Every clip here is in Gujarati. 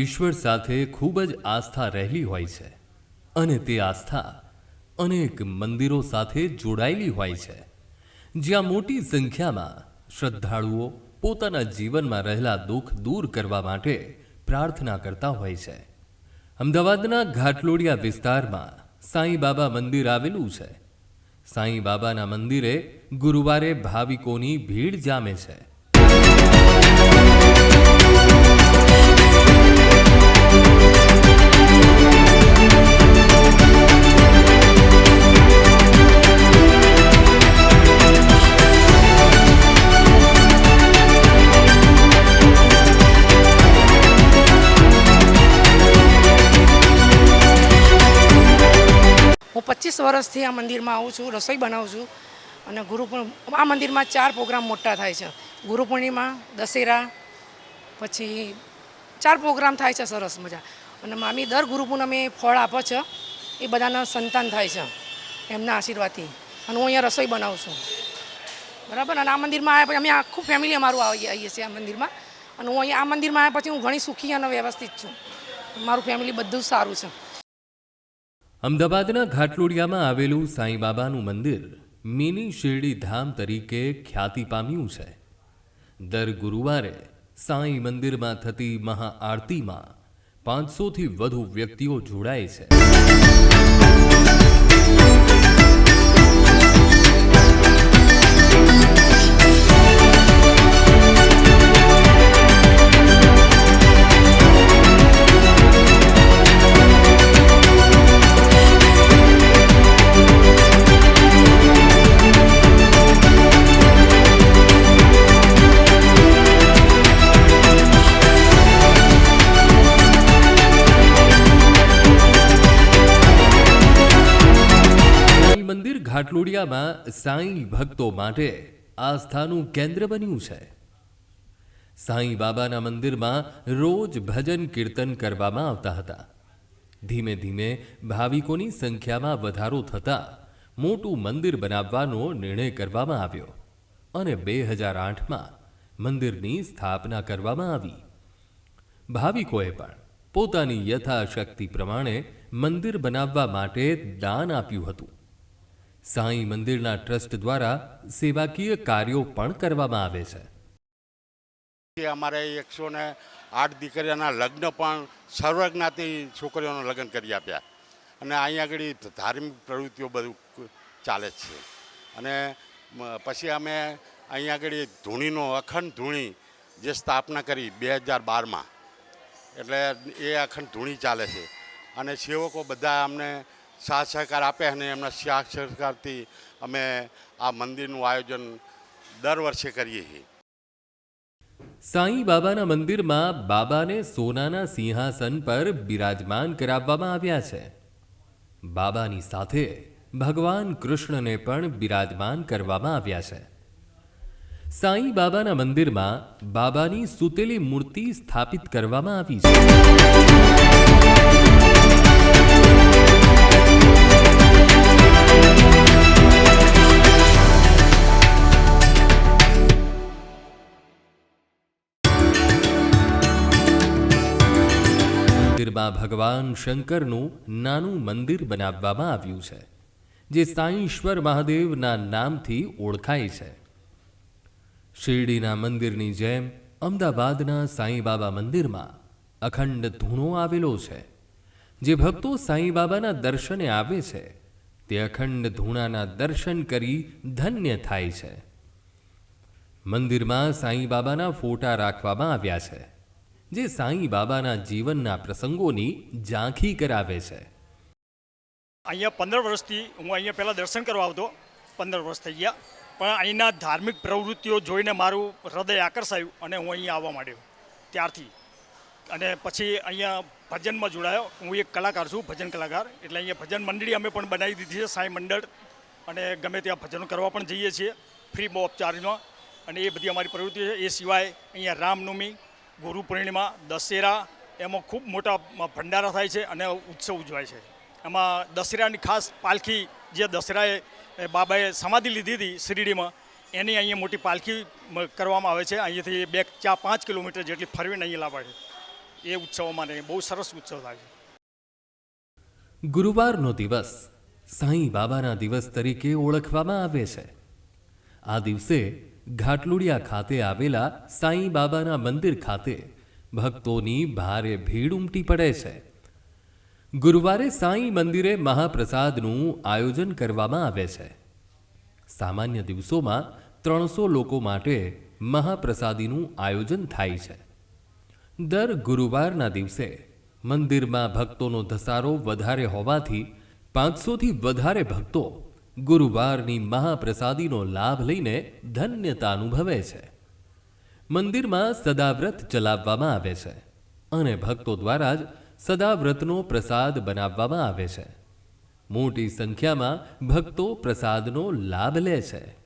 ઈશ્વર સાથે ખૂબ જ આસ્થા રહેલી હોય છે અને તે આસ્થા અનેક મંદિરો સાથે જોડાયેલી હોય છે. જ્યાં મોટી સંખ્યામાં શ્રદ્ધાળુઓ પોતાના જીવનમાં રહેલા દુઃખ દૂર કરવા માટે પ્રાર્થના કરતા હોય છે. અમદાવાદના ઘાટલોડિયા વિસ્તારમાં સાંઈ બાબા મંદિર આવેલું છે. સાંઈ બાબાના મંદિરે ગુરુવારે ભાવિકોની ભીડ જામે છે. હું પચીસ વર્ષથી આ મંદિરમાં આવું છું, રસોઈ બનાવું છું અને ગુરુ આ મંદિરમાં ચાર પ્રોગ્રામ મોટા થાય છે. ગુરુ પૂર્ણિમા, દશેરા, પછી ચાર પ્રોગ્રામ થાય છે સરસ મજા. અને મામી દર ગુરુ પૂનમે ફળ આપે છે, એ બધાના સંતાન થાય છે, એમના આશીર્વાદથી. અને હું અહીંયા રસોઈ બનાવું છું. બરાબર? અને આ મંદિરમાં આવ્યા પછી અમે આખું ફેમિલી અમારું આવીએ આવીએ છીએ આ મંદિરમાં. અને હું અહીંયા આ મંદિરમાં આવ્યા પછી હું ઘણી સુખી અને વ્યવસ્થિત છું. મારું ફેમિલી બધું જ સારું છે. અમદાવાદના ઘાટલોડિયામાં આવેલું સાંઈ બાબાનું મંદિર મિની શિરડી ધામ તરીકે ખ્યાતિ પામ્યું છે. દર ગુરુવારે સાંઈ મંદિરમાં થતી મહાઆરતીમાં પાંચસોથી વધુ વ્યક્તિઓ જોડાય છે. ઘાટલોડિયામાં સાંઈ ભક્તો માટે આસ્થાનું કેન્દ્ર બન્યું છે. સાંઈ બાબાના મંદિરમાં રોજ ભજન કીર્તન કરવામાં આવતા હતા. ધીમે ધીમે ભાવિકોની સંખ્યામાં વધારો થતાં મોટું મંદિર બનાવવાનો નિર્ણય કરવામાં આવ્યો અને બે હજાર આઠમાં મંદિરની સ્થાપના કરવામાં આવી. ભાવિકોએ પણ પોતાની યથાશક્તિ પ્રમાણે મંદિર બનાવવા માટે દાન આપ્યું હતું. સાંઈ મંદિરના ટ્રસ્ટ દ્વારા સેવાકીય કાર્યો પણ કરવામાં આવે છે. કે અમારે એકસો ને આઠ દીકરીઓના લગ્ન પણ સર્વજ્ઞાતિ છોકરીઓના લગ્ન કરી આપ્યા. અને અહીંયા આગળ ધાર્મિક પ્રવૃત્તિઓ બધું ચાલે છે. અને પછી અમે અહીંયા આગળ ધૂણીનો અખંડ ધૂણી જે સ્થાપના કરી બે હજાર બારમાં. એટલે એ અખંડ ધૂણી ચાલે છે. અને સેવકો બધા અમને સાથ સહકાર આપે અને એમના સાથ સહકારથી અમે આ મંદિરનું આયોજન દર વર્ષે કરીએ છીએ. સાંઈ બાબાના મંદિરમાં બાબાને સોનાના સિંહાસન પર બિરાજમાન કરાવવામાં આવ્યા છે. બાબાની સાથે ભગવાન કૃષ્ણને પણ બિરાજમાન કરવામાં આવ્યા છે. સાંઈ બાબાના મંદિરમાં બાબાની સુતેલી મૂર્તિ સ્થાપિત કરવામાં આવી છે. ભગવાન શંકરનું નાનું મંદિર બનાવવામાં આવ્યું છે, જે સાંઈશ્વર મહાદેવના નામથી ઓળખાય છે. શિરડીના મંદિરની જેમ અમદાવાદના સાંઈબાબા મંદિરમાં અખંડ ધૂણો આવેલો છે. જે ભક્તો સાંઈ બાબાના દર્શને આવે છે, તે અખંડ ધૂણાના દર્શન કરી ધન્ય થાય છે. મંદિરમાં સાંઈ બાબાના ફોટા રાખવામાં આવ્યા છે. જે સાંઈ બાબાના જીવનના પ્રસંગોની ઝાંખી કરાવે છે. અહીંયા પંદર વર્ષથી હું અહીંયા પહેલાં દર્શન કરવા આવતો, પંદર વર્ષ થઈ ગયા, પણ અહીંના ધાર્મિક પ્રવૃત્તિઓ જોઈને મારું હૃદય આકર્ષાયું અને હું અહીંયા આવવા માંડ્યો ત્યારથી. અને પછી અહીંયા ભજનમાં જોડાયો, હું એક કલાકાર છું, ભજન કલાકાર, એટલે અહીંયા ભજન મંડળી અમે પણ બનાવી દીધી છે, સાંઈ મંડળ, અને ગમે ત્યાં ભજનો કરવા પણ જઈએ છીએ ફ્રી ઓફ ચાર્જમાં અને એ બધી અમારી પ્રવૃત્તિ છે, એ સિવાય અહીંયા રામનવમી ગુરુ પૂર્ણિમા, દશેરા, એમાં ખૂબ મોટા ભંડારા થાય છે અને ઉત્સવ ઉજવાય છે. એમાં દશેરાની ખાસ પાલખી જે દશેરાએ બાબાએ સમાધિ લીધી હતી શિરડીમાં, એની અહીંયા મોટી પાલખી કરવામાં આવે છે. અહીંયાથી બે ચાર પાંચ કિલોમીટર જેટલી ફરવીને અહીંયા લાવે છે. એ ઉત્સવોમાં બહુ સરસ ઉત્સવ થાય છે. ગુરુવારનો દિવસ સાંઈ બાબાના દિવસ તરીકે ઓળખવામાં આવે છે. આ દિવસે ઘાટલુડિયા ખાતે આવેલા સાંઈ બાબાના મંદિર ખાતે ભક્તોની ભારે ભીડ ઉમટી પડે છે. ગુરુવારે સાંઈ મંદિરે મહાપ્રસાદનું આયોજન કરવામાં આવે છે. સામાન્ય દિવસોમાં ત્રણસો લોકો માટે મહાપ્રસાદીનું આયોજન થાય છે. દર ગુરુવારના દિવસે મંદિરમાં ભક્તોનો ધસારો વધારે હોવાથી પાંચસોથી વધારે ભક્તો ગુરુવારની મહાપ્રસાદીનો લાભ લઈને ધન્યતા અનુભવે છે. મંદિરમાં સદાવ્રત ચલાવવામાં આવે છે અને ભક્તો દ્વારા જ સદાવ્રતનો પ્રસાદ બનાવવામાં આવે છે. મોટી સંખ્યામાં ભક્તો પ્રસાદનો લાભ લે છે.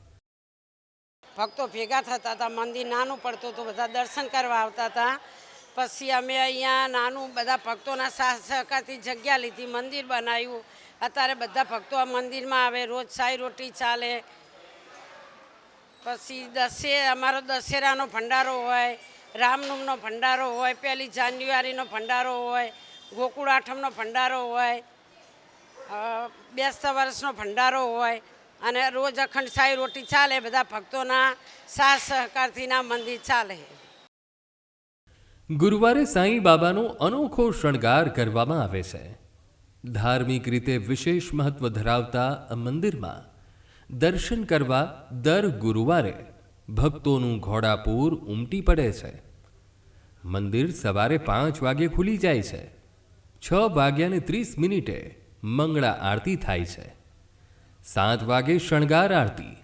ભક્તો ભેગા થતા હતા, મંદિર નાનું પડતું હતું, બધા દર્શન કરવા આવતા હતા. પછી અમે અહીંયા નાનું બધા ભક્તોના સાથ સહકારથી જગ્યા લીધી, મંદિર બનાવ્યું. અત્યારે બધા ભક્તો આ મંદિરમાં આવે, રોજ સાઈ રોટી ચાલે. પછી દસે, અમારો દશેરાનો ભંડારો હોય, રામનવમનો ભંડારો હોય પહેલી જાન્યુઆરીનો ભંડારો હોય, ગોકુળ આઠમનો ભંડારો હોય બેસતા વર્ષનો ભંડારો હોય, અને રોજ અખંડ સાઈ રોટી ચાલે, બધા ભક્તોના સાથ સહકારથી ના મંદિર ચાલે. ગુરુવારે સાંઈ બાબાનો અનોખો શણગાર કરવામાં આવે છે. ધાર્મિક રીતે વિશેષ મહત્વ ધરાવતા આ મંદિરમાં દર્શન કરવા દર ગુરુવારે ભક્તોનું ઘોડાપૂર ઉમટી પડે છે. મંદિર સવારે પાંચ વાગે ખુલી જાય છે. છ વાગ્યાને ત્રીસ મિનિટે મંગળા આરતી થાય છે. સાત વાગે શણગાર આરતી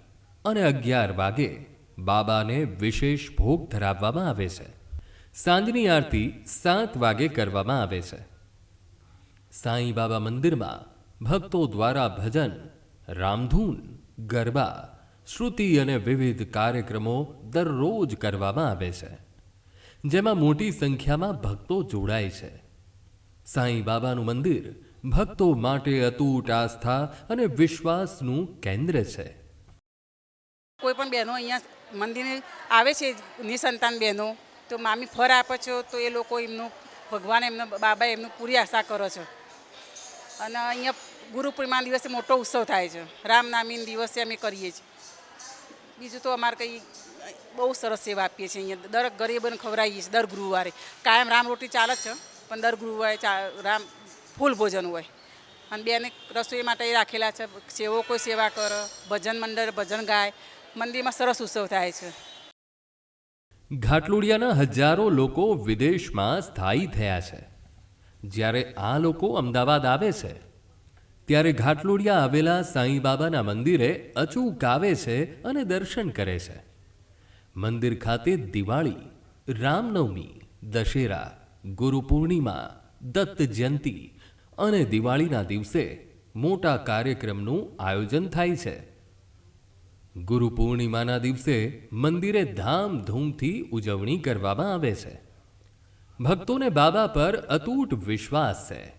અને અગિયાર વાગે બાબાને વિશેષ ભોગ ધરાવવામાં આવે છે. સાંજની આરતી સાત વાગે કરવામાં આવે છે. સાંઈ બાબા મંદિરમાં ભક્તો દ્વારા ભજન, રામધૂન, ગરબા, શ્રુતિ અને વિવિધ કાર્યક્રમો દરરોજ કરવામાં આવે છે, જેમાં મોટી સંખ્યામાં ભક્તો જોડાય છે. સાંઈ બાબાનું મંદિર ભક્તો માટે અતૂટ આસ્થા અને વિશ્વાસનું કેન્દ્ર છે. કોઈ પણ બહેનો અહીંયા મંદિરે આવે છે, નિસંતાન બહેનો, તો મામી ફર આપે છો, તો એ લોકો એમનું ભગવાન એમનો બાબા એમનું પૂરી આશા કરો છો. અને અહીંયા ગુરુ પૂર્ણિમા દિવસે મોટો ઉત્સવ થાય છે. રામનામીન દિવસે અમે કરીએ છીએ. બીજું તો અમારે કંઈ બહુ સરસ સેવા આપીએ છીએ અહીંયા. દર ગરીબોને ખવડાવીએ છીએ દર ગુરુવારે. કાયમ રામ રોટી ચાલે છે, પણ દર ગુરુવારે રામ ફૂલ ભોજન હોય. અને બેને રસોઈ માટે રાખેલા છે સેવો કોઈ સેવા કરે, ભજન મંડળ, ભજન ગાય, મંદિરમાં સરસ ઉત્સવ થાય છે. ઘાટલોડિયાના હજારો લોકો વિદેશમાં સ્થાયી થયા છે. જ્યારે આ લોકો અમદાવાદ આવે છે, ત્યારે ઘાટલોડિયા આવેલા સાંઈબાબાના મંદિરે અચૂક આવે છે અને દર્શન કરે છે. મંદિર ખાતે દિવાળી, રામનવમી, દશેરા ગુરુ પૂર્ણિમા દત્ત જયંતી અને દિવાળીના દિવસે મોટા કાર્યક્રમનું આયોજન થાય છે. ગુરુ પૂર્ણિમાના દિવસે મંદિરે ધામધૂમથી ઉજવણી કરવામાં આવે છે. ભક્તોને બાબા પર અતૂટ વિશ્વાસ છે.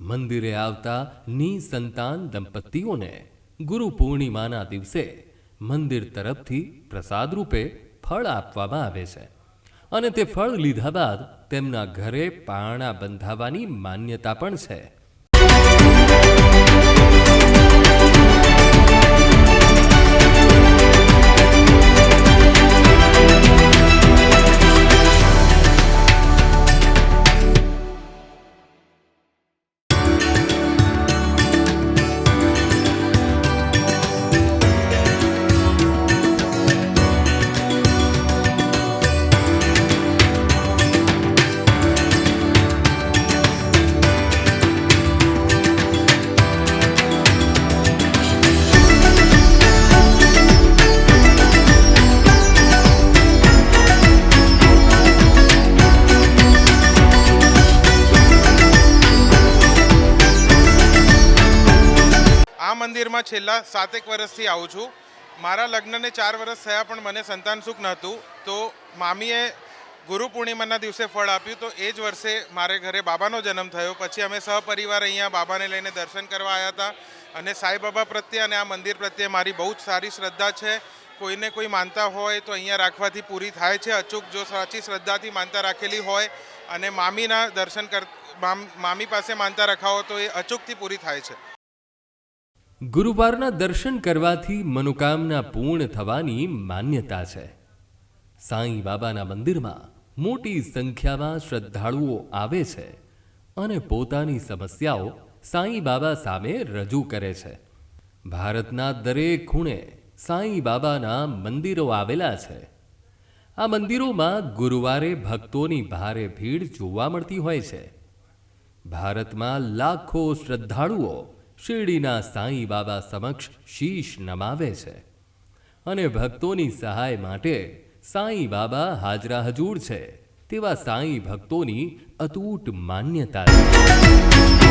મંદિરે આવતા નિસંતાન દંપતીઓને ગુરુ પૂર્ણિમાના દિવસે મંદિર તરફથી પ્રસાદ રૂપે ફળ આપવામાં આવે છે અને તે ફળ લીધા બાદ તેમના ઘરે પારણા બંધાવવાની માન્યતા પણ છે. આ છેલ્લા સાતેક વર્ષથી આવું છું. મારા લગ્નને ચાર વર્ષ થયા પણ મને સંતાન સુખ નહોતું. તો મામીએ ગુરુ પૂર્ણિમાના દિવસે ફળ આપ્યું. તો એ જ વર્ષે મારે ઘરે બાબાનો જન્મ થયો. પછી અમે સહપરિવાર અહીંયા બાબાને લઈને દર્શન કરવા આવ્યા હતા. અને સાંઈબાબા પ્રત્યે અને આ મંદિર પ્રત્યે મારી બહુ જ સારી શ્રદ્ધા છે. કોઈને કોઈ માનતા હોય તો અહીંયા રાખવાથી પૂરી થાય છે. અચૂક જો સાચી શ્રદ્ધાથી માનતા રાખેલી હોય અને મામીના દર્શન કર મામી પાસે માનતા રખાવો તો એ અચૂકથી પૂરી થાય છે. ગુરુવારના દર્શન કરવાથી મનોકામના પૂર્ણ થવાની માન્યતા છે. સાંઈ બાબાના મંદિરમાં મોટી સંખ્યામાં શ્રદ્ધાળુઓ આવે છે અને પોતાની સમસ્યાઓ સાંઈ બાબા સામે રજૂ કરે છે. ભારતના દરેક ખૂણે સાંઈ બાબાના મંદિરો આવેલા છે. આ મંદિરોમાં ગુરુવારે ભક્તોની ભારે ભીડ જોવા મળતી હોય છે. ભારતમાં લાખો શ્રદ્ધાળુઓ શિરડીના સાંઈ બાબા સમક્ષ શીશ નમાવે છે અને ભક્તોની સહાય માટે સાંઈ બાબા હાજરા હજૂર છે તેવા સાંઈ ભક્તોની અતૂટ માન્યતા છે.